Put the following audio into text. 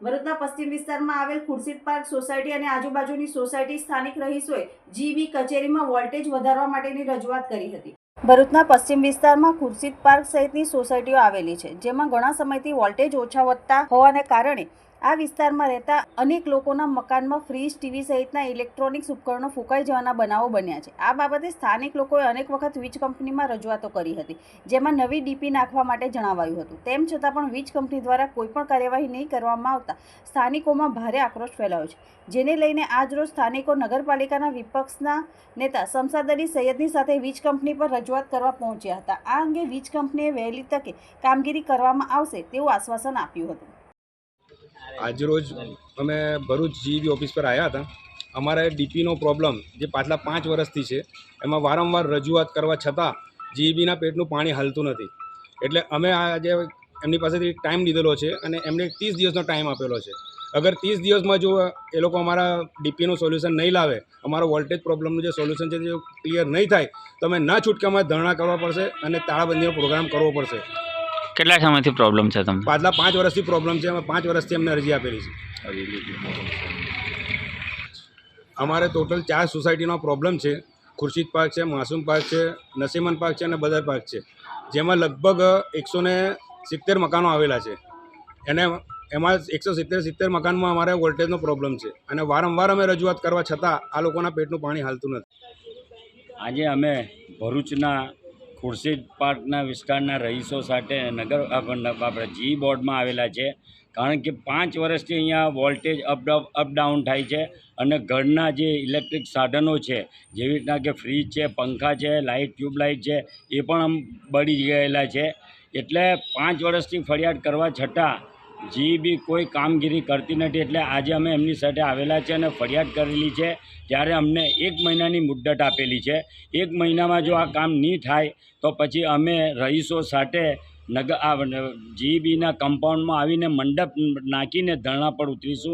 ભરૂચના પશ્ચિમ વિસ્તારમાં આવેલ ખુરશીદ પાર્ક સોસાયટી અને આજુબાજુની સોસાયટી સ્થાનિક રહીશોએ જીબી કચેરીમાં વોલ્ટેજ વધારવા માટેની રજૂઆત કરી હતી. ભરૂચના પશ્ચિમ વિસ્તારમાં ખુરશીદ પાર્ક સહિતની સોસાયટીઓ આવેલી છે, જેમાં ઘણા સમયથી વોલ્ટેજ ઓછા વધતા હોવાને કારણે આ વિસ્તારમાં રહેતા અનેક લોકોના મકાનમાં ફ્રીજ, ટીવી સહિતના ઇલેક્ટ્રોનિક્સ ઉપકરણો ફૂંકાઈ જવાના બનાવો બન્યા છે. આ બાબતે સ્થાનિક લોકોએ અનેક વખત વીજ કંપનીમાં રજૂઆતો કરી હતી, જેમાં નવી ડીપી નાખવા માટે જણાવાયું હતું. તેમ છતાં પણ વીજ કંપની દ્વારા કોઈપણ કાર્યવાહી નહીં કરવામાં આવતા સ્થાનિકોમાં ભારે આક્રોશ ફેલાયો છે. જેને લઈને આજરોજ સ્થાનિકો નગરપાલિકાના વિપક્ષના નેતા શમસાદ અલી સૈયદની સાથે વીજ કંપની પર રજૂઆત કરવા પહોંચ્યા હતા. આ અંગે વીજ કંપનીએ વહેલી તકે કામગીરી કરવામાં આવશે તેવું આશ્વાસન આપ્યું હતું. આજરોજ અમે ભરૂચ જીબી ઓફિસ પર આવ્યા હતા. અમારે ડીપીનો પ્રોબ્લેમ જે પાછલા પાંચ વર્ષથી છે, એમાં વારંવાર રજૂઆત કરવા છતાં જીબીના પેટનું પાણી હાલતું નથી. એટલે અમે આજે એમની પાસેથી ટાઈમ લીધેલો છે અને એમને ત્રીસ દિવસનો ટાઈમ આપેલો છે. અગર ત્રીસ દિવસમાં જો એ લોકો અમારા ડીપીનું સોલ્યુશન નહીં લાવે, અમારો વોલ્ટેજ પ્રોબ્લેમનું જે સોલ્યુશન છે જો ક્લિયર નહીં થાય, તો અમે ના છૂટકામાં ધરણા કરવા પડશે અને તાળાબંધીનો પ્રોગ્રામ કરવો પડશે. કેટલા સમયથી પ્રોબ્લેમ છે તમને? પાછલા પાંચ વર્ષથી પ્રોબ્લેમ છે. અમે પાંચ વર્ષથી અમને અરજી આપેલી છે. અમારે ટોટલ ચાર સોસાયટીનો પ્રોબ્લેમ છે. ખુરશીદ પાર્ક છે માસૂમ પાર્ક છે નસીમન પાર્ક છે અને બદર પાર્ક છે. જેમાં લગભગ એકસો ને સિત્તેર મકાનો આવેલા છે. એને એમાં એકસો સિત્તેર સિત્તેર મકાનમાં અમારે વોલ્ટેજનો પ્રોબ્લેમ છે. અને વારંવાર અમે રજૂઆત કરવા છતાં આ લોકોના પેટનું પાણી હાલતું નથી. આજે અમે ભરૂચના ખુરશીદ પાર્કના વિસ્તારના રહીશો સાથે નગર આપણે જી બોર્ડમાં આવેલા છે. કારણ કે પાંચ વર્ષથી અહીંયા વોલ્ટેજ અપ અપડાઉન થાય છે અને ઘરના જે ઇલેક્ટ્રિક સાધનો છે, જેવી રીતના કે ફ્રીજ છે, પંખા છે, લાઇટ, ટ્યુબલાઇટ છે, એ પણ આમ બળી ગયેલા છે. એટલે પાંચ વર્ષથી ફરિયાદ કરવા છતાં જી બી કોઈ કામગીરી કરતી નથી એટલે આજે અમે એમની સાથે આવેલા છે અને ફરિયાદ કરેલી છે. ત્યારે અમને એક મહિનાની મુદ્દત આપેલી છે. એક મહિનામાં જો આ કામ નહીં થાય, તો પછી અમે રહીશો સાથે નગર જીબીના કમ્પાઉન્ડમાં આવીને મંડપ નાખીને ધરણા પર ઉતરીશું.